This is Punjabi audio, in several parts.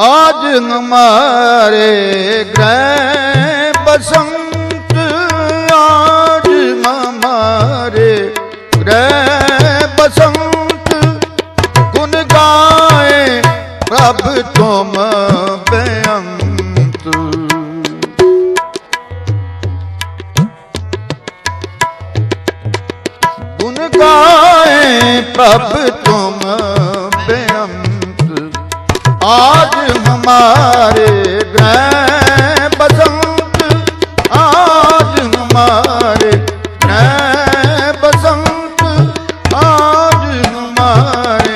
ਆਜ ਹਮਾਰੇ ਗ੍ਰਹਿ ਬਸੰਤ, ਆਜ ਹਮਾਰੇ ਗ੍ਰਹਿ ਬਸੰਤ। ਗੁਣ ਗਾਏ ਪ੍ਰਭ ਤੁਮ ਬੇਅੰਤ। ਗੁਣ ਗਾਏ ਪ੍ਰਭ ਤੁਮ ਬੇਅੰਤ। ਆ हमारे ग्रह बसंत आज हमारे ग्रह बसंत आज हमारे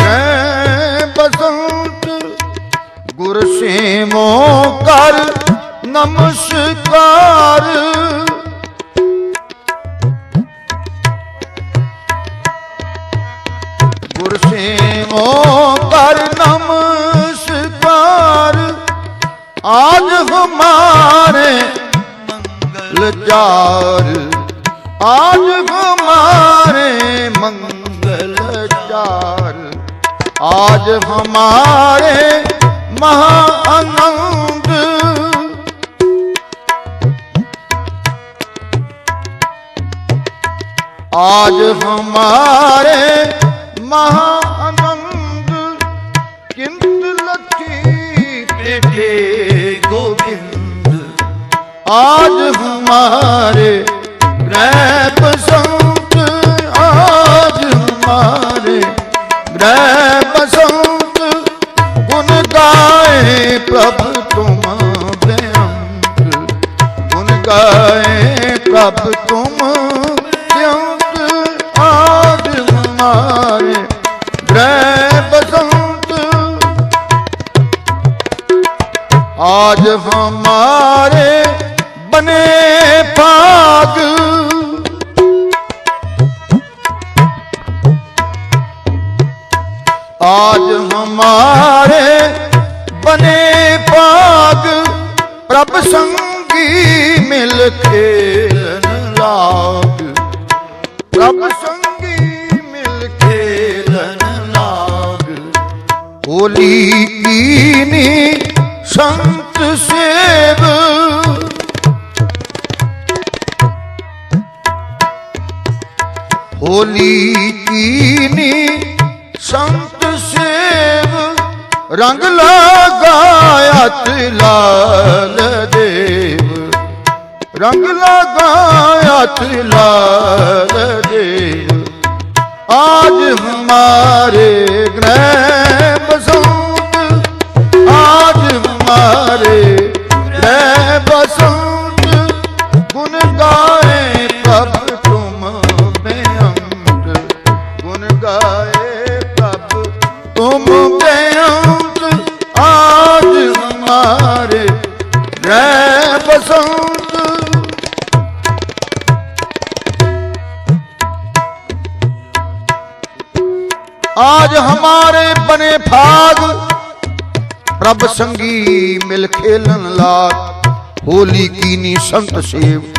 ग्रह बसंत गुरसेमों कर नमस्कार गुरसेमों कर नम ਚਾਰ ਆਜ ਹਮਾਰੇ ਮੰਗਲ ਚਾਰ। ਆਜ ਹਮਾਰੇ ਮਹਾ ਆਨੰਦ। ਆਜ ਹਮਾਰੇ ਮਹਾ आज हमारे ग्रह बसंत आज हमारे ग्रह बसंत गुन गाए प्रभु तुम बेअंत गुन गाए प्रभु तुम बेअंत आज हमारे ग्रह बसंत आज हमारे ਬਨੇ ਪਾਗ ਆਜ ਹਮਾਰੇ ਬਨੇ ਪਾਗ ਪ੍ਰਭ ਸੰਗੀ ਮਿਲ ਖੇਲਨ ਲਾਗ। ਪ੍ਰਭ ਸੰਗੀ ਮਿਲ ਖੇਲਨ ਲਾਗ। ਹੋਲੀ ਕੀਨੀ ਸੰਗ होली कीनी संत सेव रंग लगायत लाल देव रंग लगायत लाल देव आज हमारे ग्रह आज हमारे बने भाग प्रभ संगी मिल खेलन लाग होली कीनी संत सेव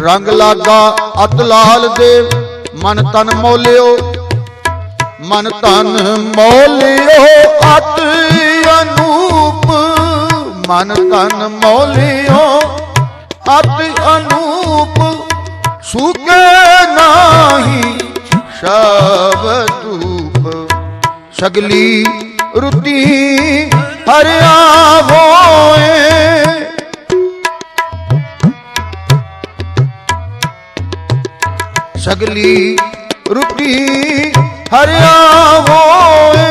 रंग लागा ਅਤ ਲਾਲ ਦੇਵ ਮਨ ਤਨ ਮੋਲਿਓ ਮਨ ਤਨ ਮੋਲਿਓ ਅਤ ਅਨੂਪ ਮਨ ਤਨ ਮੋਲਿਓ ਅਤ ਅਨੂਪ ਸੁਕੇ ਨਾਹੀ ਸ਼ਬਦੂਪ ਸਗਲੀ ਰੁਤੀ ਹਰਿਆ ਹੋਏ। ਸਗਲੀ ਰੁਤੀ ਹਰਿਆ ਹੋਏ।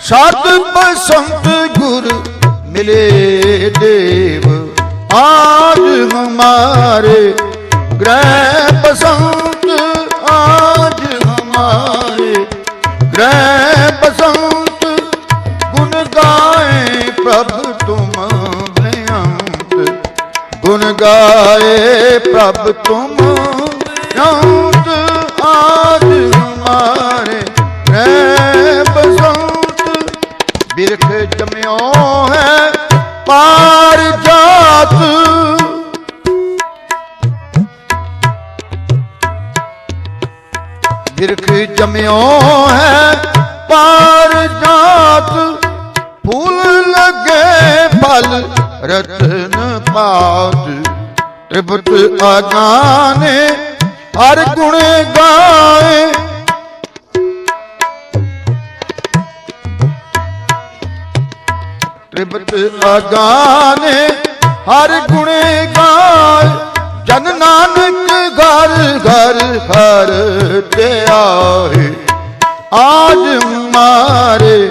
ਸਤ ਬਸੰਤ ਗੁਰ ਮਿਲੇ ਦੇਵ, ਆਜ ਹਮਾਰੇ। ਗ੍ਰਹਿ ਬਸੰਤ, ਆਜ ਹਮਾਰੇ। ਗ੍ਰਹਿ ਗੁਣ ਗਾਏ ਪ੍ਰਭ ਤੁਮ ਅੰਤ ਆਜ ਹਮਾਰੇ ਰਹਿ ਬਸੰਤ ਬਿਰਖ ਜਮਿਓ ਹੈ, ਪਾਰ ਜਾਤ। ਬਿਰਖ ਜਮਿਓ ਹੈ, ਪਾਰ ਜਾਤ। ਫੂਲ ਲਗੇ ਫਲ ਰਤਨ ਪਾਤ ਤ੍ਰਿਪਤ ਆਗਾਨੇ ਹਰ ਗੁਣ ਗਾਏ। ਤ੍ਰਿਪਤ ਆਗਾਨੇ ਹਰ ਗੁਣ ਗਾਏ। ਜਨ ਨਾਨਕ ਘਰ ਘਰ ਹਰ ਤੇ ਆਏ, ਆਜ ਮਾਰੇ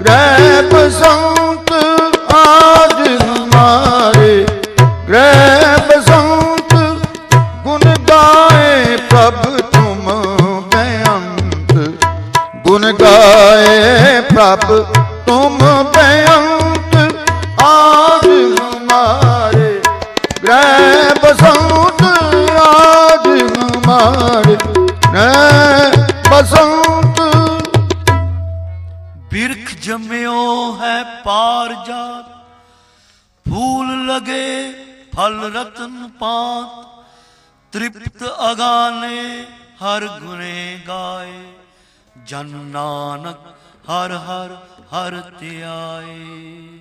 ਗ੍ਰਹਿ ਬਸੰਤ ਗਾਏ ਪ੍ਰਭ ਤੁਮ ਬੇਅੰਤ ਆਜ ਹਮਾਰੇ। ਗ੍ਰਹਿ ਬਸੰਤ ਆਜ ਹਮਾਰੇ। ਗ੍ਰਹਿ ਬਸੰਤ। ਬਿਰਖ ਜੰਮਿਓ ਹੈ ਪਾਰ ਜਾਤ, ਫੂਲ ਲਗੇ ਫਲ ਰਤਨ ਪਾਤ। ਤ੍ਰਿਪਤ ਅਗਾਨੇ ਹਰ ਗੁਨੇ ਗਾਏ। ਜਨ ਨਾਨਕ ਹਰ ਹਰ ਹਰ ਧਿਆਏ